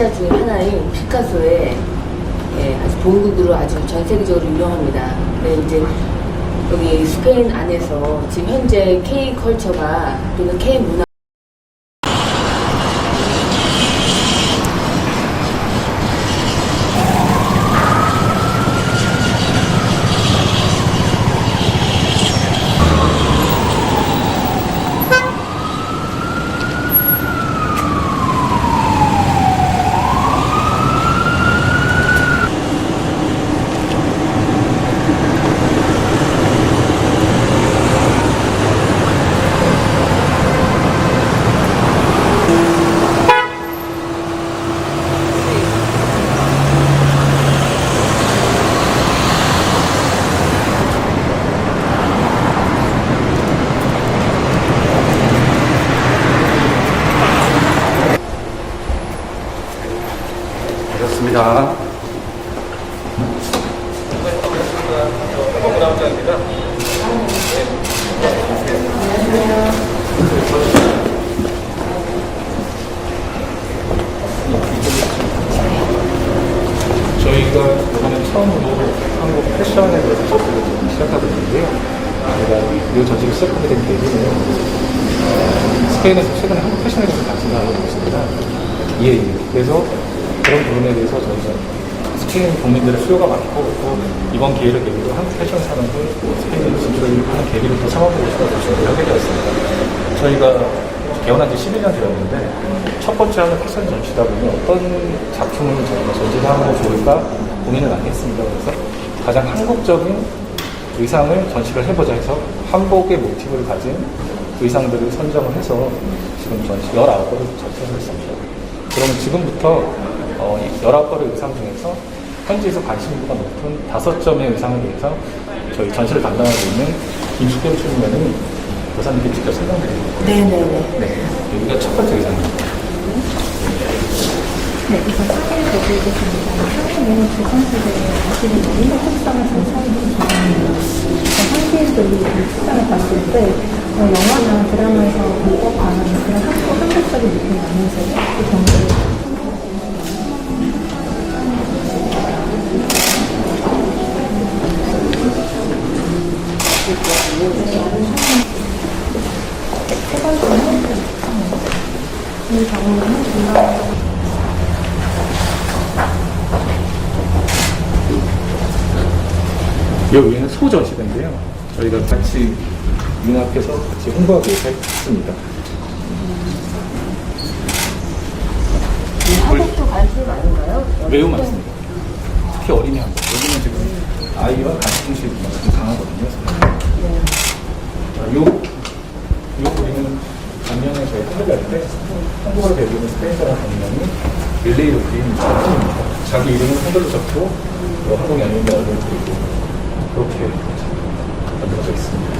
아시아 중에 하나인 피카소의 예, 아주 본국으로 아주 전 세계적으로 유명합니다. 네, 이제 여기 스페인 안에서 지금 현재 K 컬처가 또는 K 문화 그렇습니다. 저희가 이번에 처음으로 한국 패션에 대해서 접근을 좀 시작하고 있는데요. 제가 이 전시를 시작하게 된 계기는 어, 스페인에서 최근에 한국 패션에 대해서 관심을 가지고 있습니다. 예, 예. 그래서 그런 부분에 대해서 저희가 스페인 국민들의 수요가 많고 또 이번 기회를 계기로 한국 패션 산업을 스페인에 진출을 하는 계기를 더 삼아보고 싶어서 준비를 하게 되었습니다. 저희가 개원한 지 11년 되었는데 첫 번째 하는 패션 전시다 보니 어떤 작품을 저희가 전시를 하면 좋을까 고민을 많이 했습니다. 그래서 가장 한국적인 의상을 전시를 해보자 해서 한복의 모티브를 가진 의상들을 선정을 해서 지금 전시 19벌을 전시를 했습니다. 그러면 지금부터 어, 이 19벌의 의상 중에서 현지에서 관심도가 높은 다섯 점의 의상을 위해서 저희 전시를 담당하고 있는 김숙경 출연자는 교사님께 직접 설명드립니다. 네네네. 네, 여기가 첫 번째 의상입니다. 네, 이거 보여드리겠습니다. 한국의 두 선수들이 사실은 우리의 특성을 전사하는 기관이에요. 한국인들이 이 특성을 봤을 때 어, 영화나 드라마에서 공법하는 그런 한국, 한국적인 느낌이 나면서 그 경우를 여기는 소전시대인데요. 저희가 같이 윤앞에서 같이 홍보하기 위해서 했습니다. 이 한국도 관심 많은가요? 매우 많습니다. 특히 어린이 한국. 여기는 지금 아이와 간식중심이 좀 강하거든요. 자, 요, 요 우리는 작년에 저희 한국할 때 한국어를 배우는 스페인 사람 한 명이 릴레이로 그린 작품입니다. 자기 이름은 한글로 적고 또 한국 연예인들 얼굴을 그리고 그렇게 만들어져 있습니다.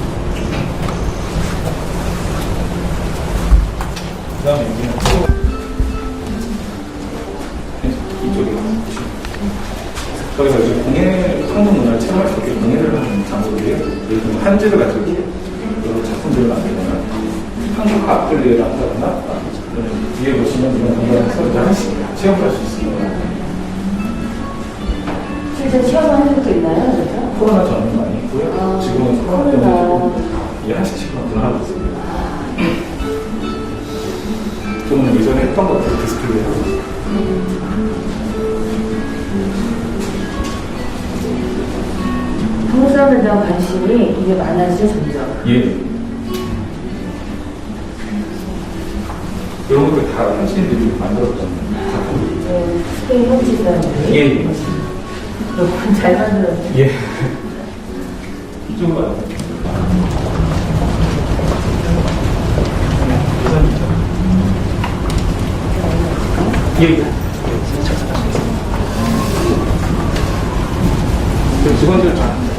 그 다음에 여기는 또 네, 이쪽에 저희가 이제 공예, 한국 문화를 체험할 수 있게 공예를 하는 장소들이에요. 예를 들면 한지를 가지고 여러 작품들을 만들거나 한국 아틀리에를 한다거나 또는 뒤에 보시면 이런 공간에서 이제 한식 체험을 할수 있습니다. 실제 체험하는 것도 있나요? 그래서? 코로나 전에 많이 했고요. 아, 지금은 코로나. 때문에 이 한식 식품 분할하고 있습니다. 저는 예전에 했던 것들 디스플레이하고 있습니다. 한 국 사람들에 대한 관심이 이게 많아지죠, 점점. 예. 이런 것들 다 현지인들이 작품들입니다. 네, 스페인 현지 사람들이. 예, 맞습니다. 너무 잘 만들었네. 예. 이쪽으로 와요. 예, 예. 그 직원들 다.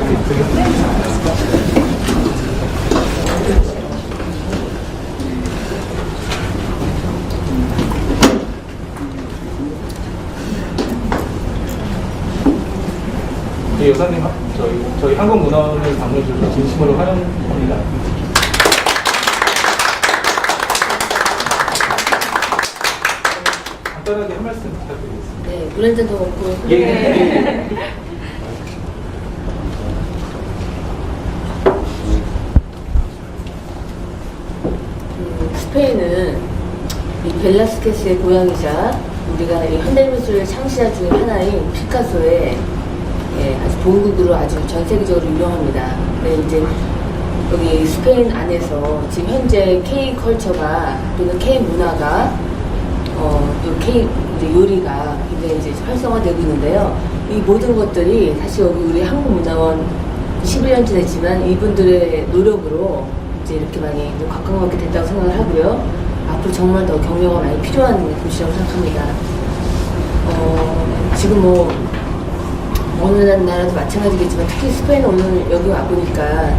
예, 여사님, 저희, 저희 한국 문화원을 방문해 주셔서 진심으로 환영합니다. 간단하게 한 말씀 부탁드리겠습니다. 네, 물한잔더 먹고. 예, 예. 음, 스페인은 이 벨라스케스의 고향이자 우리가 이 현대미술의 창시자 중에 하나인 피카소의 예, 아주 본국으로 아주 전 세계적으로 유명합니다. 네, 이제 여기 스페인 안에서 지금 현재 K 컬처가 또는 K 문화가 어, 또 K 요리가 굉장히 이제 활성화되고 있는데요. 이 모든 것들이 사실 여기 우리 한국문화원 11년째 됐지만 이분들의 노력으로 이제 이렇게 많이 이제 각광받게 됐다고 생각을 하고요. 앞으로 정말 더 격려가 많이 필요한 곳이라고 생각합니다. 어, 지금 뭐 어느 나라도 마찬가지겠지만 특히 스페인 오늘 여기 와보니까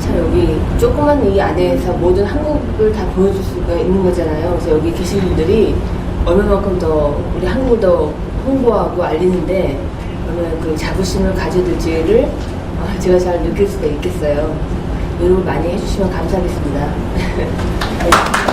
참 여기 조그만 이 안에서 모든 한국을 다 보여줄 수가 있는 거잖아요. 그래서 여기 계신 분들이 얼마만큼 더 우리 한국을 더 홍보하고 알리는데 얼마나 그 자부심을 가져둘지를 아, 제가 잘 느낄 수가 있겠어요. 노력을 많이 해주시면 감사하겠습니다.